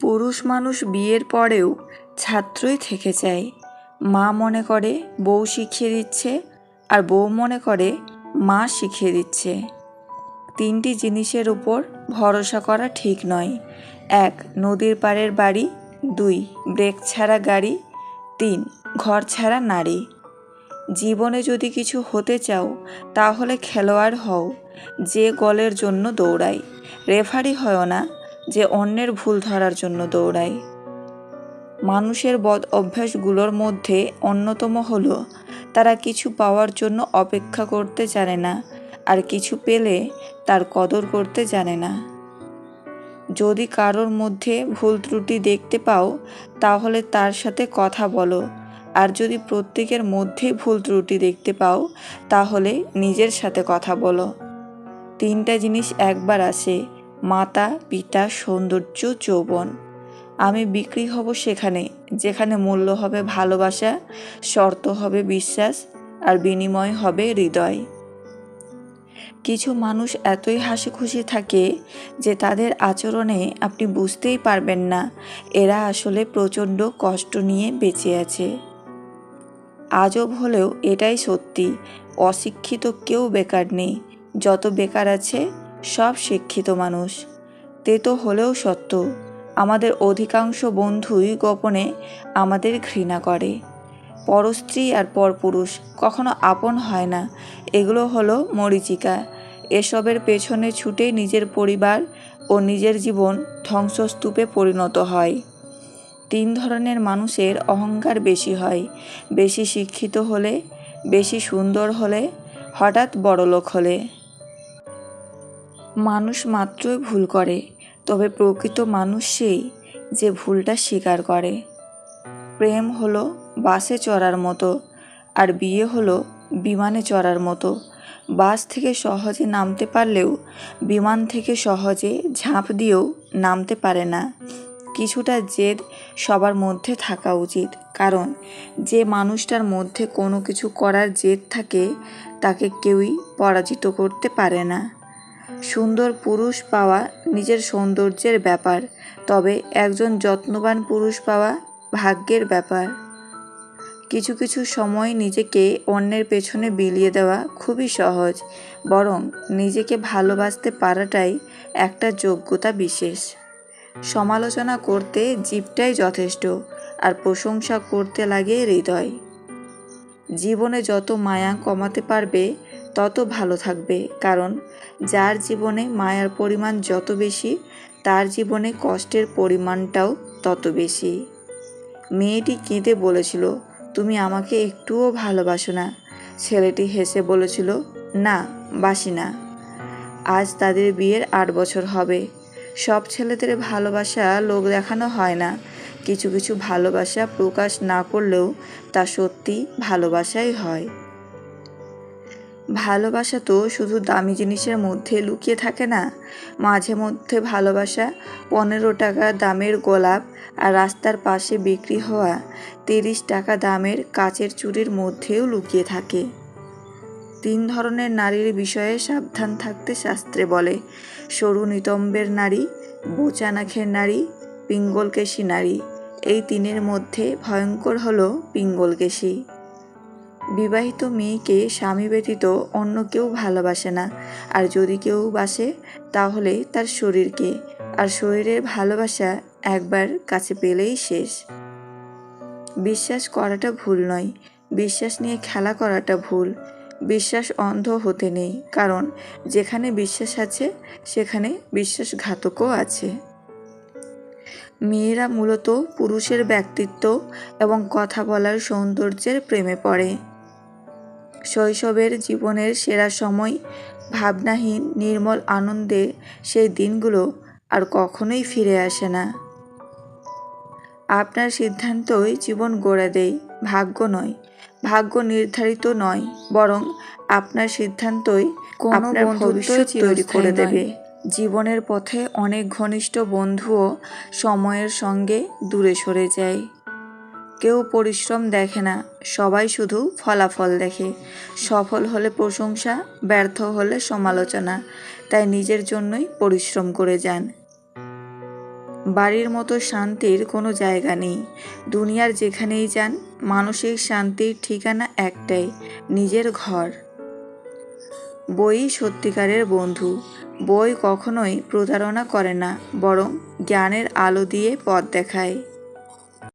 পুরুষ মানুষ বিয়ের পরেও ছাত্রই থেকে যায়। মা মনে করে বউ শিখিয়ে দিচ্ছে আর বউ মনে করে মা শিখিয়ে দিচ্ছে। তিনটি জিনিসের উপর ভরসা করা ঠিক নয়। এক, নদীর পাড়ের বাড়ি। দুই, ব্রেক ছাড়া গাড়ি। তিন, ঘর ছাড়া নারী। জীবনে যদি কিছু হতে চাও, তাহলে খেলোয়াড় হও। যে গলের জন্য দৌড়ায়। রেফারি হয় না। যে অন্যের ভুল ধরার জন্য দৌড়ায়। মানুষের বদ অভ্যাসগুলোর মধ্যে অন্যতম হল, তারা কিছু পাওয়ার জন্য অপেক্ষা করতে জানে না আর কিছু পেলে তার কদর করতে জানে না। যদি কারোর মধ্যে ভুল ত্রুটি দেখতে পাও, তাহলে তার সাথে কথা বলো আর যদি প্রত্যেকের মধ্যেই ভুল ত্রুটি দেখতে পাও, তাহলে নিজের সাথে কথা বলো। তিনটা জিনিস একবার আসে মাতা, পিতা, সৌন্দর্য, যৌবন। আমি বিক্রি হব সেখানে, যেখানে মূল্য হবে ভালোবাসা, শর্ত হবে বিশ্বাস, আর বিনিময় হবে হৃদয়। কিছু মানুষ এতই হাসি খুশি থাকে যে তাদের আচরণে আপনি বুঝতেই পারবেন না এরা আসলে প্রচণ্ড কষ্ট নিয়ে বেঁচে আছে। আজব হলেও এটাই সত্যি, অশিক্ষিত কেউ বেকার নেই। যত বেকার আছে সব শিক্ষিত মানুষ। তেতো হলেও সত্য, আমাদের অধিকাংশ বন্ধুই গোপনে আমাদের ঘৃণা করে। পরস্ত্রী আর পরপুরুষ কখনো আপন হয় না। এগুলো হলো মরিচিকা। এসবের পেছনে ছুটে নিজের পরিবার ও নিজের জীবন ধ্বংসস্তূপে পরিণত হয়। তিন ধরনের মানুষের অহংকার বেশি হয়। বেশি শিক্ষিত হলে, বেশি সুন্দর হলে, হঠাৎ বড়লোক হলে। মানুষ মাত্রই ভুল করে, তবে প্রকৃত মানুষ সেই যে ভুলটা স্বীকার করে। প্রেম হলো বাসে চড়ার মতো, আর বিয়ে হলো বিমানে চড়ার মতো। বাস থেকে সহজে নামতে পারলেও বিমান থেকে সহজে ঝাঁপ দিয়েও নামতে পারে না। কিছুটা জেদ সবার মধ্যে থাকা উচিত, কারণ যে মানুষটার মধ্যে কোনো কিছু করার জেদ থাকে, তাকে কেউই পরাজিত করতে পারে না। সুন্দর পুরুষ পাওয়া নিজের সৌন্দর্যের ব্যাপার, তবে একজন যত্নবান পুরুষ পাওয়া ভাগ্যের ব্যাপার। কিছু কিছু সময় নিজেকে অন্যের পেছনে বিলিয়ে দেওয়া খুবই সহজ, বরং নিজেকে ভালোবাসতে পারাটাই একটা যোগ্যতা বিশেষ। সমালোচনা করতে জীবটাই যথেষ্ট, আর প্রশংসা করতে লাগে হৃদয়। জীবনে যত মায়া কমাতে পারবে তত ভালো থাকবে, কারণ যার জীবনে মায়ার পরিমাণ যত বেশি, তার জীবনে কষ্টের পরিমাণটাও তত বেশি। মেয়েটি কেঁদে বলেছিল, তুমি আমাকে একটুও ভালোবাসো না। ছেলেটি হেসে বলেছিল, না, বাসি না। আজ তাদের বিয়ের আট বছর হবে। সব ছেলেদের ভালোবাসা লোক দেখানো হয় না। কিছু কিছু ভালোবাসা প্রকাশ না করলেও তা সত্যি ভালোবাসাই হয়। ভালোবাসা তো শুধু দামি জিনিসের মধ্যে লুকিয়ে থাকে না। মাঝে মধ্যে ভালোবাসা পনেরো টাকা দামের গোলাপ আর রাস্তার পাশে বিক্রি হওয়া তিরিশ টাকা দামের কাচের চুরির মধ্যেও লুকিয়ে থাকে। তিন ধরনের নারীর বিষয়ে সাবধান থাকতে শাস্ত্রে বলে, সরু নিতম্বের নারী বোচানাখের নারী, পিঙ্গলকেশী নারী। এই তিনের মধ্যে ভয়ঙ্কর হলো পিঙ্গলকেশী। বিবাহিত মেয়েকে স্বামী ব্যতীত অন্য কেউ ভালোবাসে না। আর যদি কেউ বাসে, তাহলে তার শরীরকে। আর শরীরের ভালোবাসা একবার কাছে পেলেই শেষ। বিশ্বাস করাটা ভুল নয়। বিশ্বাস নিয়ে খেলা করাটা ভুল। বিশ্বাস অন্ধ হতে নেই। কারণ যেখানে বিশ্বাস আছে, সেখানে বিশ্বাসঘাতকও আছে। মেয়েরা মূলত পুরুষের ব্যক্তিত্ব এবং কথা বলার সৌন্দর্যের প্রেমে পড়ে। শৈশবের জীবনের সেরা সময় ভাবনাহীন নির্মল আনন্দে সেই দিনগুলো আর কখনোই ফিরে আসে না। আপনার সিদ্ধান্তই জীবন গড়ে দেয় ভাগ্য নয়। ভাগ্য নির্ধারিত নয় বরং আপনার সিদ্ধান্তই আপনার ভবিষ্যৎ তৈরি করে দেবে। জীবনের পথে অনেক ঘনিষ্ঠ বন্ধুও সময়ের সঙ্গে দূরে সরে যায়। কেউ পরিশ্রম দেখে না, সবাই শুধু ফলাফল দেখে। সফল হলে প্রশংসা, ব্যর্থ হলে সমালোচনা, তাই নিজের জন্যই পরিশ্রম করে যান। বাড়ির মতো শান্তির কোনো জায়গা নেই। দুনিয়ার যেখানেই যান, মানসিক শান্তির ঠিকানা একটাই, নিজের ঘর। বই সত্যিকারের বন্ধু। বই কখনোই প্রতারণা করে না, বরং জ্ঞানের আলো দিয়ে পথ দেখায়।